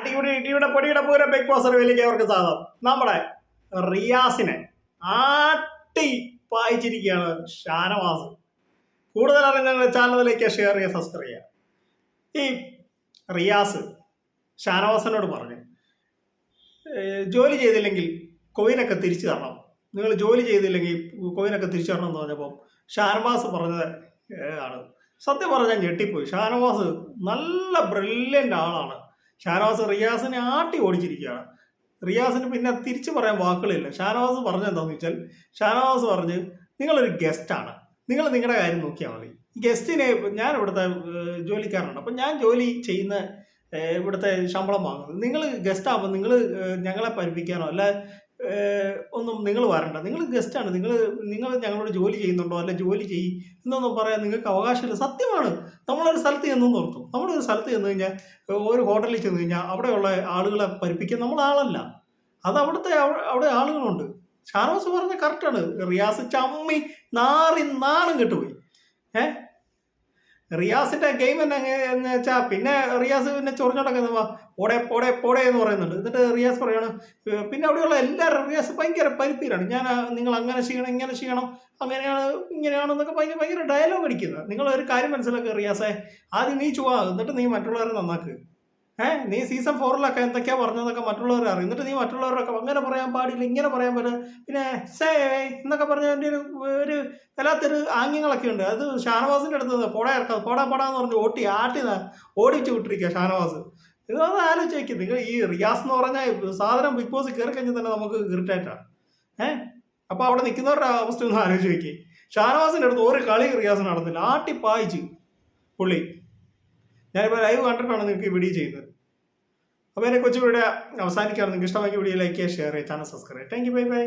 അടിയുടെ ഇടിയുടെ പൊടിയുടെ പൂര ബിഗ് ബോസ് അറിവിലേക്ക് അവർക്ക് സ്വാഗതം. നമ്മുടെ റിയാസിനെ ആട്ടി പായിച്ചിരിക്കുകയാണ് ഷാനവാസ്. കൂടുതൽ അറിഞ്ഞ ചാനലിലേക്ക് ഷെയർ ചെയ്യുക സബ്സ്ക്രൈബ് ചെയ്യുക. ഈ റിയാസ് ഷാനവാസിനോട് പറഞ്ഞു "ഏഹ് ജോലി ചെയ്തില്ലെങ്കിൽ കോയിനൊക്കെ തിരിച്ചു തരണം. നിങ്ങൾ ജോലി ചെയ്തില്ലെങ്കിൽ കോയിനൊക്കെ തിരിച്ചു തരണം എന്ന് പറഞ്ഞപ്പോൾ ഷാനവാസ് പറഞ്ഞത് ആണ്. സത്യം പറഞ്ഞാൽ ഞെട്ടിപ്പോയി. ഷാനവാസ് നല്ല ബ്രില്യന്റ് ആളാണ്. ഷാനവാസ് റിയാസിനെ ആട്ടി ഓടിച്ചിരിക്കുകയാണ്. റിയാസിന് പിന്നെ തിരിച്ചു പറയാൻ വാക്കുകളില്ല. ഷാനവാസ് പറഞ്ഞെന്താണെന്ന് വെച്ചാൽ ഷാനവാസ് പറഞ്ഞ് നിങ്ങളൊരു ഗസ്റ്റാണ് നിങ്ങൾ നിങ്ങളുടെ കാര്യം നോക്കിയാൽ മതി. ഗസ്റ്റിനെ ഞാൻ ഇവിടുത്തെ ജോലിക്കാരനാണ്. അപ്പം ഞാൻ ജോലി ചെയ്യുന്ന ഇവിടുത്തെ ശമ്പളം വാങ്ങുന്നത്. നിങ്ങൾ ഗസ്റ്റ് ആകുമ്പോൾ നിങ്ങൾ ഞങ്ങളെ പഠിപ്പിക്കാനോ അല്ല ഒന്നും നിങ്ങൾ വരണ്ട. നിങ്ങൾ ഗസ്റ്റാണ് നിങ്ങൾ നിങ്ങൾ ഞങ്ങളോട് ജോലി ചെയ്യുന്നുണ്ടോ? അല്ല ജോലി ചെയ്യും എന്നൊന്നും പറയാൻ നിങ്ങൾക്ക് അവകാശമില്ല. സത്യമാണ്. നമ്മളൊരു സ്ഥലത്ത് ചെന്നു ഓർത്തു. നമ്മളൊരു സ്ഥലത്ത് ചെന്ന് കഴിഞ്ഞാൽ ഒരു ഹോട്ടലിൽ ചെന്ന് കഴിഞ്ഞാൽ അവിടെയുള്ള ആളുകളെ പഠിപ്പിക്കാൻ നമ്മൾ ആളല്ല. അത് അവിടുത്തെ അവിടെ ആളുകളുണ്ട്. ഷാനവാസ് പറഞ്ഞ കറക്റ്റാണ് റിയാസ് ചമ്മി നാറി നാണം കെട്ടുപോയി. ഏ? റിയാസിന്റെ ഗെയിം തന്നെ എന്ന് വെച്ചാൽ പിന്നെ റിയാസ് പിന്നെ ചൊറിഞ്ഞോണ്ടൊക്കെ പോടെ പോടെ പോടെ എന്ന് പറയുന്നുണ്ട്. എന്നിട്ട് റിയാസ് പറയാണ് പിന്നെ അവിടെയുള്ള എല്ലാവരും റിയാസ് ഭയങ്കര പരിപ്പീരാണ്. ഞാൻ നിങ്ങൾ അങ്ങനെ ചെയ്യണം ഇങ്ങനെ ചെയ്യണം അങ്ങനെയാണ് ഇങ്ങനെയാണ് എന്നൊക്കെ ഭയങ്കര ഭയങ്കര ഡയലോഗ് അടിക്കുന്നത് നിങ്ങൾ ഒരു കാര്യം മനസ്സിലാക്കുക റിയാസെ. ആദ്യം നീ ചുവാ എന്നിട്ട് നീ മറ്റുള്ളവരെ നന്നാക്ക്. ഏഹ് നീ സീസൺ ഫോറിലൊക്കെ എന്തൊക്കെയാ പറഞ്ഞതൊക്കെ മറ്റുള്ളവർ അറിയും. എന്നിട്ട് നീ മറ്റുള്ളവരൊക്കെ അങ്ങനെ പറയാൻ പാടില്ല ഇങ്ങനെ പറയാൻ പറ്റില്ല. പിന്നെ സേ എന്നൊക്കെ പറഞ്ഞ എന്റെ ഒരു ഒരു വല്ലാത്തൊരു ആംഗ്യങ്ങളൊക്കെ ഉണ്ട്. അത് ഷാനവാസിന്റെ അടുത്ത് പോടാ ഇറക്കാം പോടാ പോടാന്ന് പറഞ്ഞ് ഓട്ടി ആട്ടി ഓടിച്ചു വിട്ടിരിക്കുക ഷാനവാസ്. ഇതൊന്ന് ആലോചിച്ച് നോക്കി നിങ്ങൾ ഈ റിയാസ് എന്ന് പറഞ്ഞാൽ സാധനം ബിഗ് ബോസ് കയറി കഴിഞ്ഞാൽ തന്നെ നമുക്ക് ഇറിറ്റേറ്റാണ് ഏഹ് അപ്പോൾ അവിടെ നിൽക്കുന്നവരുടെ അവസ്ഥ ഒന്ന് ആലോചിച്ച് നോക്കി ഷാനവാസിന്റെ അടുത്ത് ഒരു കളി റിയാസ് നടന്നില്ല. ആട്ടി പായിച്ച്. പുള്ളി. ഞാനിപ്പോൾ ലൈവ് കണ്ടിട്ടാണ് നിങ്ങൾക്ക് ഈ വീഡിയോ ചെയ്യുന്നത്. അപ്പോൾ എന്നെ കൊച്ചു വീഡിയോ അവസാനിക്കാറ് നിങ്ങൾക്ക് ഇഷ്ടമാക്കിയ വീഡിയോ ലൈക്ക് ചെയ്യുക ഷെയർ ചെയ്യുക channel subscribe thank you bye bye